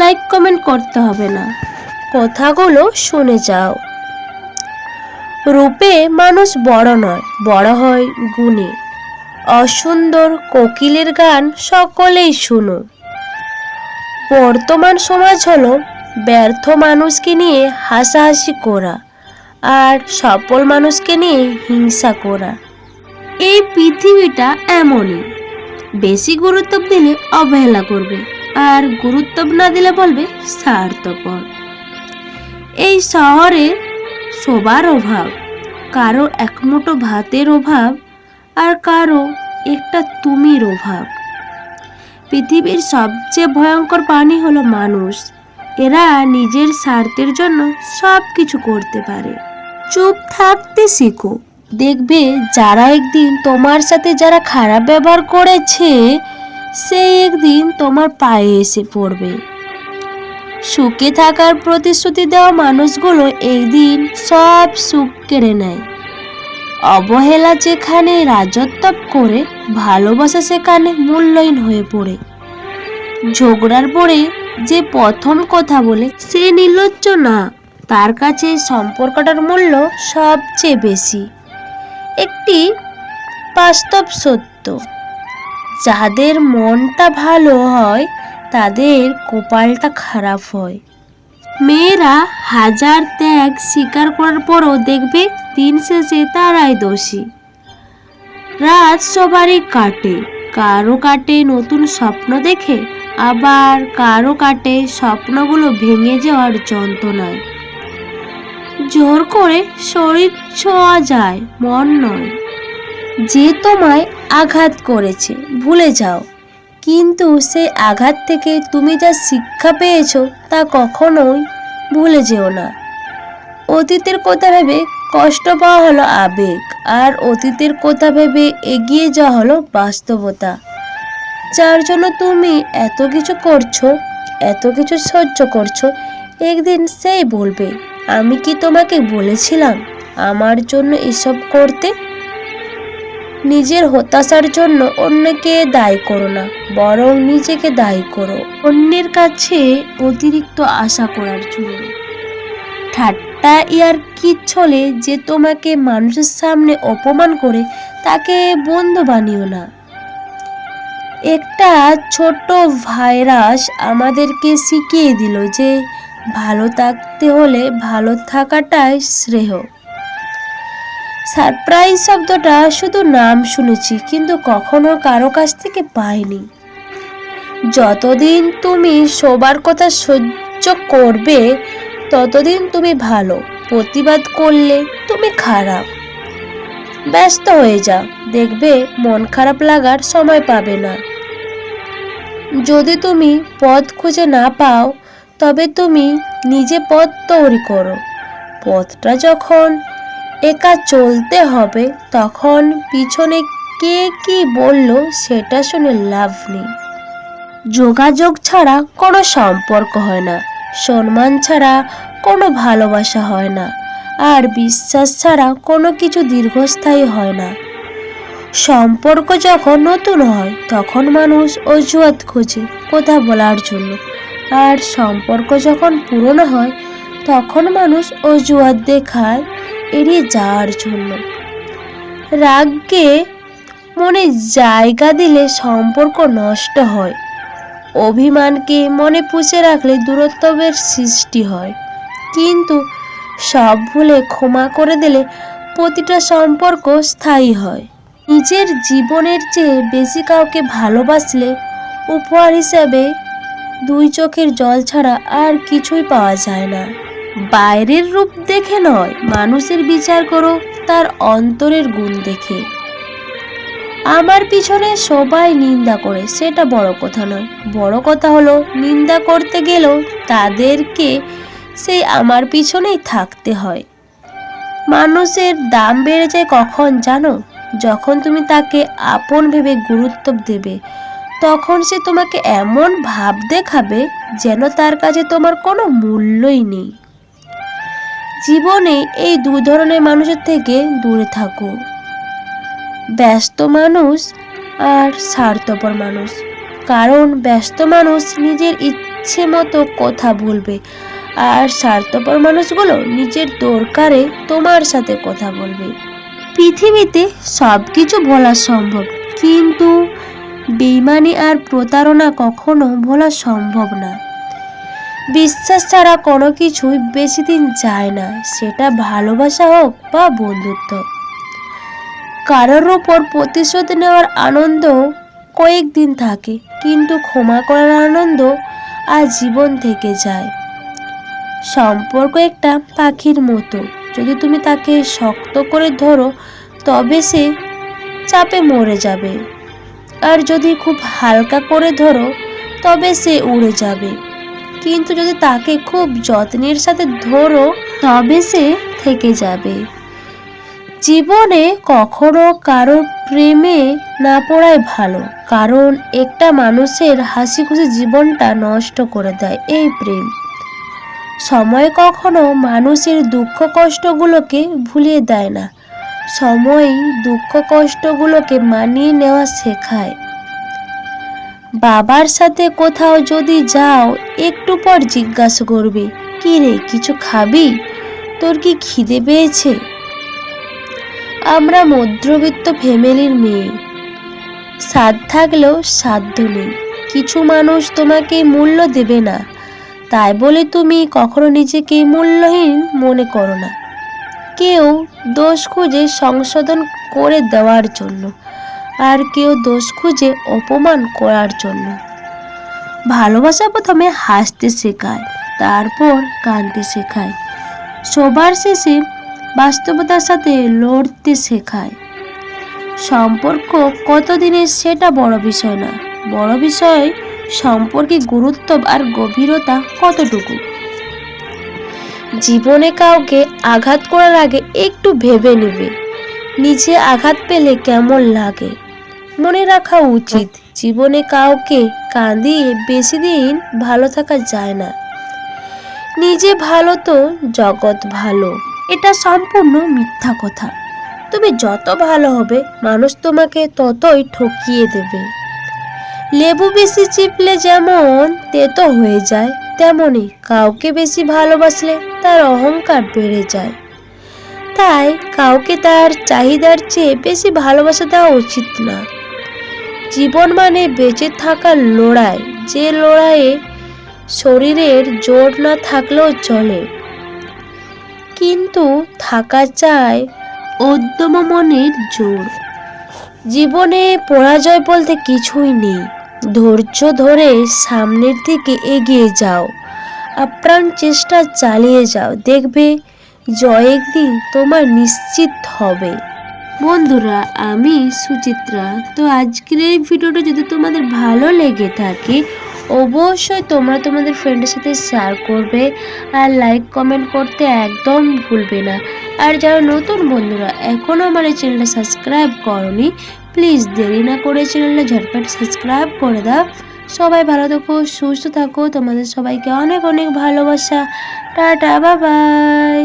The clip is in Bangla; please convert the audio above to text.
লাইক কমেন্ট করতে হবে না। কথাগুলো শুনে যাও। রূপে মানুষ বড় নয়, বড় হয় গুণে। অসুন্দর কোকিলের গান সকলেই শুনো। বর্তমান সমাজ হলো ব্যর্থ মানুষকে নিয়ে হাসাহাসি করা আর সফল মানুষকে নিয়ে হিংসা করা। এই পৃথিবীটা এমনই। বেশি গুরুত্ব দিলে অবহেলা করবে আর গুরুত্ব না দিলে বলবে স্বার্থপর। এই শহরে সবার অভাব, কারও এক মুঠো ভাতের অভাব আর কারও একটা তুমির অভাব। পৃথিবীর সবচেয়ে ভয়ঙ্কর প্রাণী হলো মানুষ। এরা নিজের স্বার্থের জন্য সব কিছু করতে পারে। চুপ থাকতে শিখো। দেখবে যারা একদিন তোমার সাথে যারা খারাপ ব্যবহার করেছে, সে একদিন তোমার পায়ে এসে পড়বে। সুখে থাকার প্রতিশ্রুতি দেওয়া মানুষগুলো একদিন সব সুখ কেড়ে নেয়। অবহেলা যেখানে রাজত্ব করে, ভালোবাসা সেখানে মূল্যহীন হয়ে পড়ে। ঝগড়ার পরে যে প্রথম কথা বলে, সে নির্লজ্জ না। তার কাছে সম্পর্কটার মূল্য সবচেয়ে বেশি। একটি বাস্তব সত্য। যাদের মনটা ভালো হয় তাদের কপালটা খারাপ হয়। মেয়েরা হাজার ত্যাগ স্বীকার করার পরও দেখবে দিন শেষে তারাই দোষী। রাত সবারই কাটে, কারও কাটে নতুন স্বপ্ন দেখে, আবার কারও কাটে স্বপ্নগুলো ভেঙে যাওয়ার যন্ত্রণায়। জোর করে শরীর ছোঁয়া যায়, মন নয়। যে তোমায় আঘাত করেছে, ভুলে যাও। কিন্তু সেই আঘাত থেকে তুমি যা শিক্ষা পেয়েছ তা কখনোই ভুলে যেও না। অতীতের কথা ভেবে কষ্ট পাওয়া হলো আবেগ, আর অতীতের কথা ভেবে এগিয়ে যাওয়া হলো বাস্তবতা। যার জন্য তুমি এত কিছু করছ, এত কিছু সহ্য করছ, একদিন সেই বলবে, আমি কি তোমাকে বলেছিলাম আমার জন্য এসব করতে? নিজের হতাশার জন্য অন্যকে দায়ী করো না, বরং নিজেকে দায়ী করো। অন্যের কাছে অতিরিক্ত আশা করার জন্য। ঠাট্টা ইয়ার কি ছলে যে তোমাকে মানুষের সামনে অপমান করে, তাকে বন্ধু বানিও না। একটা ছোট ভাইরাস আমাদেরকে শিখিয়ে দিল যে, ভালো থাকতে হলে ভালো থাকাটাই শ্রেয়। সারপ্রাইজ শব্দটা শুধু নাম শুনেছি, কিন্তু কখনো কারও কাছ থেকে পাইনি। যতদিন তুমি সবার কথা সহ্য করবে, ততদিন তুমি ভালো, প্রতিবাদ করলে তুমি খারাপ। ব্যস্ত হয়ে যাও দেখবে মন খারাপ লাগার সময় পাবে না। যদি তুমি পথ খুঁজে না পাও, তবে তুমি নিজে পথ তৈরি করো। পথটা যখন একা চলতে হবে, তখন পিছনে কে কি বলল সেটা শুনে লাভ নেই। যোগাযোগ ছাড়া কোনো সম্পর্ক হয় না, সম্মান ছাড়া কোনো ভালোবাসা হয় না, আর বিশ্বাস ছাড়া কোনো কিছু দীর্ঘস্থায়ী হয় না। সম্পর্ক যখন নতুন হয়, তখন মানুষ অজুহাত খোঁজে কথা বলার জন্য, আর সম্পর্ক যখন পুরনো হয়, তখন মানুষ অজুহাত দেখায় এড়িয়ে যাওয়ার জন্য। রাগকে মনে জায়গা দিলে সম্পর্ক নষ্ট হয়। অভিমানকে মনে পুষে রাখলে দূরত্বের সৃষ্টি হয়। কিন্তু সব ভুলে ক্ষমা করে দিলে প্রতিটা সম্পর্ক স্থায়ী হয়। নিজের জীবনের চেয়ে বেশি কাউকে ভালোবাসলে উপহার হিসাবে দুই চোখের জল ছাড়া আর কিছুই পাওয়া যায় না। বাইরের রূপ দেখে নয়, মানুষের বিচার করো, তার অন্তরের গুণ দেখে। আমার পিছনে সবাই নিন্দা করে, সেটা বড় কথা নয়। বড় কথা হলো, নিন্দা করতে গেলেও তাদেরকে সেই আমার পিছনেই থাকতে হয়। মানুষের দাম বেড়ে যায় কখন জানো? যখন তুমি তাকে আপন ভেবে গুরুত্ব দেবে, তখন সে তোমাকে এমন ভাব দেখাবে যেন তার কাছে তোমার কোনো মূল্যই নেই। জীবনে এই দু ধরনের মানুষের থেকে দূরে থাকো। ব্যস্ত মানুষ আর স্বার্থপর মানুষ। কারণ ব্যস্ত মানুষ নিজের ইচ্ছে মতো কথা বলবে আর স্বার্থপর মানুষগুলো নিজের দরকারে তোমার সাথে কথা বলবে। পৃথিবীতে সব কিছু বলা সম্ভব, কিন্তু বেইমানি আর প্রতারণা কখনো বলা সম্ভব না। বিশ্বাস ছাড়া কোনো কিছুই বেশি দিন যায় না। সেটা ভালোবাসা হোক বা বন্ধুত্ব। কারোর ওপর প্রতিশোধ নেওয়ার আনন্দ কয়েকদিন থাকে, কিন্তু ক্ষমা করার আনন্দ আজীবন থেকে যায়। সম্পর্ক একটা পাখির মতো। যদি তুমি তাকে শক্ত করে ধরো, তবে সে চাপে মরে যাবে। আর যদি খুব হালকা করে ধরো, তবে সে উড়ে যাবে। কিন্তু যদি তাকে খুব যত্নের সাথে ধরো, তবে সে থেকে যাবে। জীবনে কখনো কারও প্রেমে না পড়াই ভালো, কারণ একটা মানুষের হাসি খুশি জীবনটা নষ্ট করে দেয় এই প্রেম। সময় কখনো মানুষের দুঃখ কষ্টগুলোকে ভুলিয়ে দেয় না। সময় দুঃখ কষ্টগুলোকে মানিয়ে নেওয়া শেখায়। বাবার সাথে কোথাও যদি যাও, একটু পর জিজ্ঞাসা করবে, কি রে, কিছু খাবি? তোর কি খিদে পেয়েছে? আমরা মধ্যবিত্ত ফ্যামিলির মেয়ে। সাদ থাকলেও সাধ্য নেই। কিছু মানুষ তোমাকে মূল্য দেবে না। তাই বলে তুমি কখনো নিজেকে মূল্যহীন মনে করো না। কেউ দোষ খুঁজে সংশোধন করে দেওয়ার জন্য। আর কেউ দোষ খুঁজে অপমান করার জন্য। ভালোবাসা প্রথমে হাসতে শেখায়, তারপর কাঁদতে শেখায়। সবার শেষে বাস্তবতার সাথে লড়তে শেখায়। সম্পর্ক কতদিনের সেটা বড় বিষয় না, বড় বিষয় সম্পর্কে গুরুত্ব আর গভীরতা কতটুকু। জীবনে কাউকে আঘাত করার আগে একটু ভেবে নেবে, নিজে আঘাত পেলে কেমন লাগে। মনে রাখা উচিত। জীবনে কাউকে কাঁদিয়ে বেশি দিন ভালো থাকা যায় না। নিজে ভালো তো জগৎ ভালো। এটা সম্পূর্ণ মিথ্যা কথা। তুমি যত ভালো হবে, মানুষ তোমাকে ততই ঠকিয়ে দেবে। লেবু বেশি চিপলে যেমন তেতো হয়ে যায় তেমনই কাউকে বেশি ভালোবাসলে তার অহংকার বেড়ে যায়। তাই কাউকে তার চাহিদার চেয়ে বেশি ভালোবাসা দেওয়া উচিত না। জীবন মানে বেঁচে থাকার লড়াই। যে লড়াইয়ে শরীরের জোর না থাকলেও চলে। কিন্তু থাকা চায় উদ্যম মনের জোর। জীবনে পরাজয় বলতে কিছুই নেই। ধৈর্য ধরে সামনের দিকে এগিয়ে যাও। আপ্রাণ চেষ্টা চালিয়ে যাও। দেখবে জয় একদিন তোমার নিশ্চিত হবে। বন্ধুরা, আমি সুচিত্রা। তো আজকের এই ভিডিওটা যদি তোমাদের ভালো লেগে থাকে, অবশ্যই তোমরা তোমাদের ফ্রেন্ডের সাথে শেয়ার করবে আর লাইক কমেন্ট করতে একদম ভুলবে না। আর যারা নতুন বন্ধুরা এখনও আমার এই চ্যানেলটা সাবস্ক্রাইব করনি প্লিজ দেরি না করে চ্যানেলটা ঝটপট সাবস্ক্রাইব করে দাও। সবাই ভালো থাকো, সুস্থ থাকো। তোমাদের সবাইকে অনেক অনেক ভালোবাসা। টাটা বাবাই